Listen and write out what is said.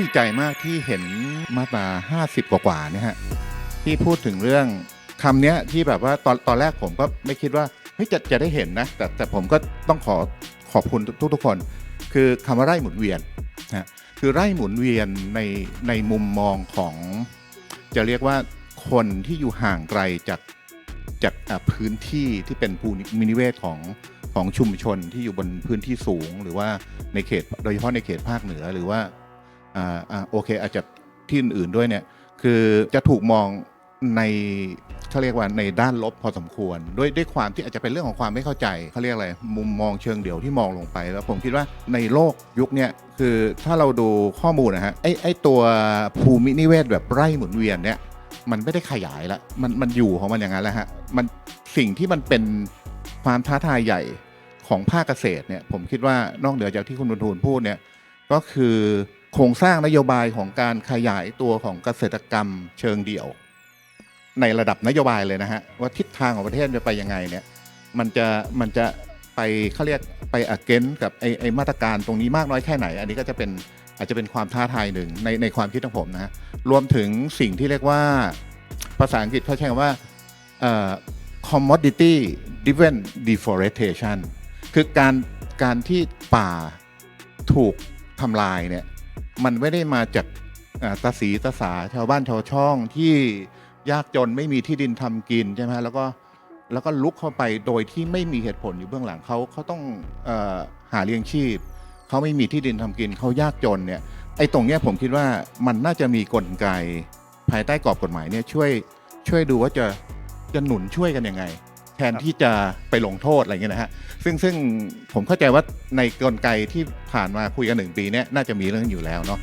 ดีใจมากที่เห็นมาตรา50 กว่าๆเนี่ยฮะที่พูดถึงเรื่องคำเนี้ยที่แบบว่าตอนตอนแรกผมก็ไม่คิดว่าเฮ้ยจะจะได้เห็นนะ แต่แต่ผมก็ต้องขอขอบคุณทุกทุกๆคน คือคำว่าไร่หมุนเวียนนะคือไร่หมุนเวียนในในมุมมองของ จะเรียกว่าคนที่อยู่ห่างไกลจากจากพื้นที่ที่เป็นภูมินิเวศของของชุมชนที่อยู่บนพื้นที่สูง หรือว่าในเขตโดยเฉพาะในเขตภาคเหนือหรือว่า อ่าอ่าโอเค อาจจะที่อื่นๆด้วยเนี่ยคือจะถูกมองในเขาเรียกว่าในด้านลบพอสมควร ด้วยด้วยความที่อาจจะเป็นเรื่องของความไม่เข้าใจเขาเรียกอะไรมุมมองเชิงเดี่ยวที่มองลงไป แล้วผมคิดว่าในโลกยุคเนี้ยคือถ้าเราดูข้อมูลนะฮะไอไอตัวภูมินิเวศแบบไร่หมุนเวียนเนี่ยมันไม่ได้ขยายละมันมันอยู่ของมันอย่างนั้นแหละฮะมันสิ่งที่มันเป็นความท้าทายใหญ่ของภาคเกษตรเนี่ยผมคิดว่านอกเหนือจากที่คุณบุญทูลพูดเนี่ยก็คือ โครงสร้างนโยบายของการขยายตัวของเกษตรกรรมเชิงเดี่ยว ในระดับนโยบายเลยนะฮะว่าทิศทางของประเทศจะไปยังไงเนี่ยมันจะมันจะไปเขาเรียกไปอเกนกับไอไอมาตรการตรงนี้มากน้อยแค่ไหน อันนี้ก็จะเป็นอาจจะเป็นความท้าทายหนึ่งในในความคิดของผมนะฮะรวมถึงสิ่งที่เรียกว่าภาษาอังกฤษเขาใช้คำว่าเอ่อ commodity driven deforestation คือการการที่ป่าถูกทำลายเนี่ย มันไม่ได้มาจากตาสีตาสาชาวบ้านชาวช่องที่ยากจนไม่มีที่ดินทำกินใช่ไหมแล้วก็แล้วก็ลุกเข้าไปโดยที่ไม่มีเหตุผลอยู่เบื้องหลังเขาเขาต้องอหาเลี้ยงชีพเขาไม่มีที่ดินทำกินเขายากจนเนี่ยไอ้ตรงเนี้ยผมคิดว่ามันน่าจะมีกลไกภายใต้กรอบกฎหมายเนี่ยช่วยช่วยดูว่าจะจะหนุนช่วยกันยังไง แทนที่จะไปลงโทษอะไรเงี้ยนะฮะซึ่งซึ่งผมเข้าใจว่าในกลไกที่ผ่านมาคุยกันหนึ่งปีเนี้ยน่าจะมีเรื่องอยู่แล้วเนาะ